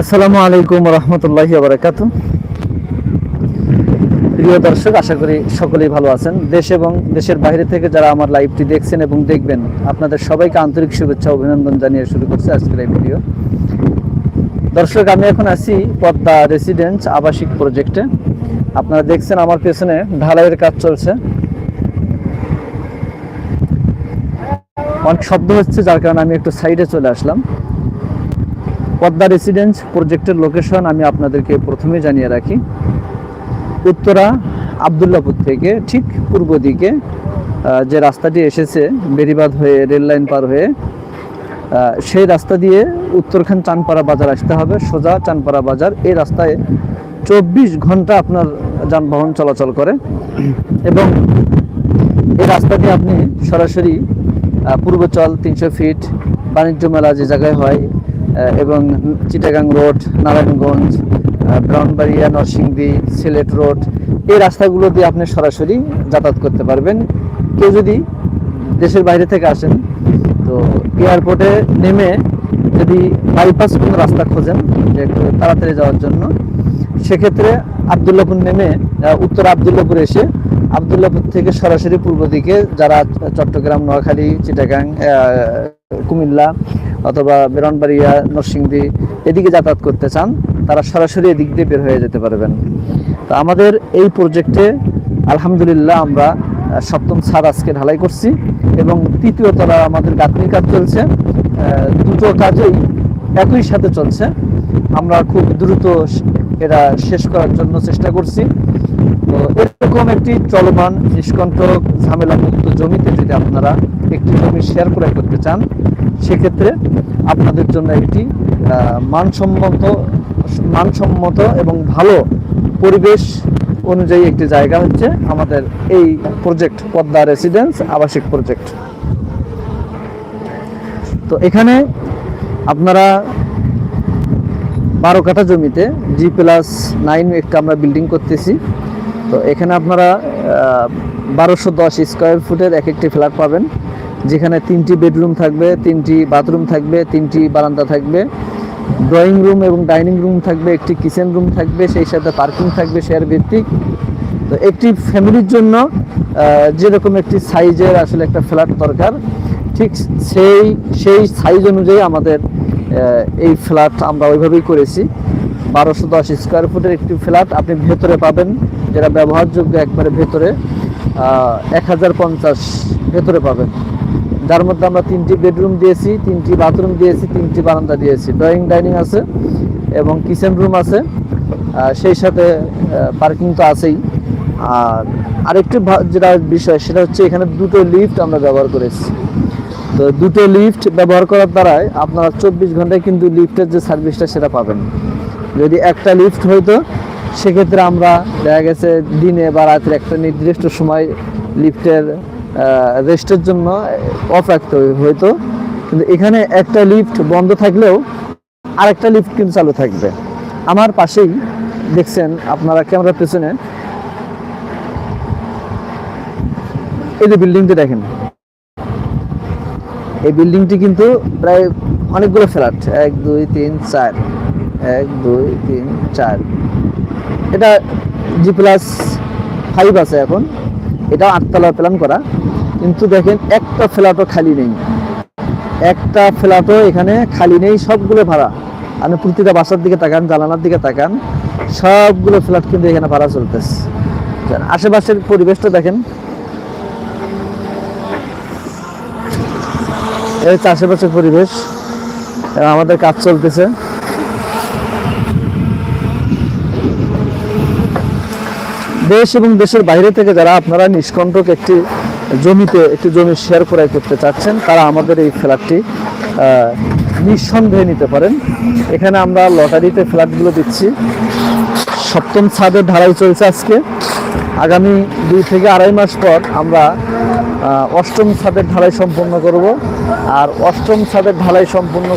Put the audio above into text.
আসসালামু আলাইকুম রহমতুল্লাহি বারাকাতু প্রিয় দর্শক, আশা করি সকলেই ভালো আছেন। দেশ এবং দেশের বাইরে থেকে যারা আমার লাইভটি দেখছেন এবং দেখবেন, আপনাদের সবাইকে আন্তরিক শুভেচ্ছা, অভিনন্দন জানিয়ে শুরু করছে আজকের এই ভিডিও। দর্শক, আমি এখন আছি পদ্মা রেসিডেন্স আবাসিক প্রজেক্টে। আপনারা দেখছেন আমার পেছনে ঢালাইয়ের কাজ চলছে। অনেক শব্দ হচ্ছে, যার কারণে আমি একটু সাইডে চলে আসলাম। পদ্মা রেসিডেন্স প্রজেক্টের লোকেশন আমি আপনাদেরকে প্রথমে জানিয়ে রাখি। উত্তরা আবদুল্লাপুর থেকে ঠিক পূর্ব দিকে যে রাস্তাটি এসেছে বেরিবাদ হয়ে রেল লাইন পার হয়ে সেই রাস্তা দিয়ে উত্তরখান চানপাড়া বাজার আসতে হবে, সোজা চানপাড়া বাজার। এই রাস্তায় চব্বিশ ঘণ্টা আপনার যানবাহন চলাচল করে এবং এই রাস্তা দিয়ে আপনি সরাসরি পূর্বচল তিনশো ফিট, বাণিজ্য মেলা যে জায়গায় হয় এবং চিটাগাং রোড, নারায়ণগঞ্জ ব্রাউনবাড়িয়া নরসিংদী, সিলেট রোড, এই রাস্তাগুলো দিয়ে আপনি সরাসরি যাতায়াত করতে পারবেন। কেউ যদি দেশের বাইরে থেকে আসেন, তো এয়ারপোর্টে নেমে যদি বাইপাস কোনো রাস্তা খোঁজেন, যে একটু তাড়াতাড়ি যাওয়ার জন্য, সেক্ষেত্রে আবদুল্লাপুর নেমে উত্তর আবদুল্লাপুর এসে আবদুল্লাপুর থেকে সরাসরি পূর্ব দিকে যারা চট্টগ্রাম, নোয়াখালী, চিটাগাং কুমিল্লা অথবা বেরনবাড়িয়া, নরসিংদী এদিকে যাতায়াত করতে চান, তারা সরাসরি এদিক দিয়ে বের হয়ে যেতে পারবেন। তো আমাদের এই প্রজেক্টে আলহামদুলিল্লাহ আমরা সপ্তম ছাদ আজকে ঢালাই করছি এবং তৃতীয় তলা আমাদের গাঁথনির কাজ চলছে। দুটো কাজেই একই সাথে চলছে। আমরা খুব দ্রুত এটা শেষ করার জন্য চেষ্টা করছি। তো এরকম একটি চলমান, নিষ্কণ্টক ঝামেলা মুক্ত জমিতে যদি আপনারা একটি জমি শেয়ার করে করতে চান, সেক্ষেত্রে আপনাদের জন্য একটি মানসম্মত মানসম্মত এবং ভালো পরিবেশ অনুযায়ী একটি জায়গা হচ্ছে আমাদের এই প্রজেক্ট পদ্মা রেসিডেন্স আবাসিক প্রজেক্ট। তো এখানে আপনারা বারো কাঠা জমিতে জি প্লাস নাইন একটা আমরা বিল্ডিং করতেছি। তো এখানে আপনারা বারোশো দশ স্কোয়ার ফুটের এক একটি ফ্ল্যাট পাবেন। যেখানে তিনটি বেডরুম থাকবে, তিনটি বাথরুম থাকবে, তিনটি বারান্দা থাকবে। ড্রয়িং রুম এবং ডাইনিং রুম থাকবে, একটি কিচেন রুম থাকবে, সেই সাথে পার্কিং থাকবে, শেয়ার ভিত্তিক। তো একটি ফ্যামিলির জন্য যেরকম একটি সাইজের আসলে একটা ফ্ল্যাট দরকার, ঠিক সেই সেই সাইজ অনুযায়ী আমাদের এই ফ্ল্যাট আমরা ওইভাবেই করেছি। বারোশো দশ স্কোয়ার ফুটের একটি ফ্ল্যাট আপনি ভেতরে পাবেন, যেটা ব্যবহারযোগ্য একবারে ভেতরে। এক হাজার পঞ্চাশ ভেতরে পাবেন। যার মধ্যে আমরা তিনটি বেডরুম দিয়েছি, তিনটি বাথরুম দিয়েছি, তিনটি বারান্দা দিয়েছি। ড্রয়িং, ডাইনিং আছে এবং কিচেন রুম আছে। সেই সাথে পার্কিং তো আছেই। আর আরেকটি যেটা বিষয়, সেটা হচ্ছে এখানে দুটো লিফট আমরা ব্যবহার করেছি। তো দুটো লিফট ব্যবহার করার দ্বারাই আপনারা চব্বিশ ঘন্টায় কিন্তু লিফটের যে সার্ভিসটা, সেটা পাবেন। যদি একটা লিফট হইতো সেক্ষেত্রে আমরা দেখা গেছে দিনে বা রাতের একটা নির্দিষ্ট সময় লিফটের রেস্টের জন্য অফ রাখতে হইতো কিন্তু এখানে একটা লিফট বন্ধ থাকলেও আরেকটা লিফট কিন্তু চালু থাকবে। আমার পাশেই দেখছেন আপনারা ক্যামেরার পেছনে। এই যে বিল্ডিংটি দেখেন। এই বিল্ডিংটি কিন্তু প্রায় অনেকগুলো ফ্ল্যাট। এক, দুই, তিন, চার। এক, দুই, তিন, চার। এটা জি প্লাস ফাইভ আছে এখন। এটা আটতলা প্ল্যান করা। কিন্তু দেখেন, একটা ফ্ল্যাটও খালি নেই। একটা ফ্ল্যাটও এখানে খালি নেই, সবগুলো ভাড়া। আপনি প্রতিটা বাসার দিকে তাকান, জানালার দিকে তাকান, সবগুলো ফ্ল্যাট কিন্তু এখানে ভাড়া চলতেছে। আশেপাশের পরিবেশটা দেখেন। এই হচ্ছে আশেপাশের পরিবেশ। আমাদের কাজ চলতেছে। দেশ এবং দেশের বাইরে থেকে যারা আপনারা নিষ্কণ্টক একটি জমিতে একটি জমি শেয়ার ক্রয় করতে চাচ্ছেন, তারা আমাদের এই ফ্ল্যাটটি নিঃসন্দেহে নিতে পারেন। এখানে আমরা লটারিতে ফ্ল্যাটগুলো দিচ্ছি। সপ্তম ছাদের ঢালাই চলছে আজকে। আগামী দুই থেকে আড়াই মাস পর আমরা অষ্টম ছাদের ঢালাই সম্পন্ন করব। আর অষ্টম ছাদের ঢালাই সম্পন্ন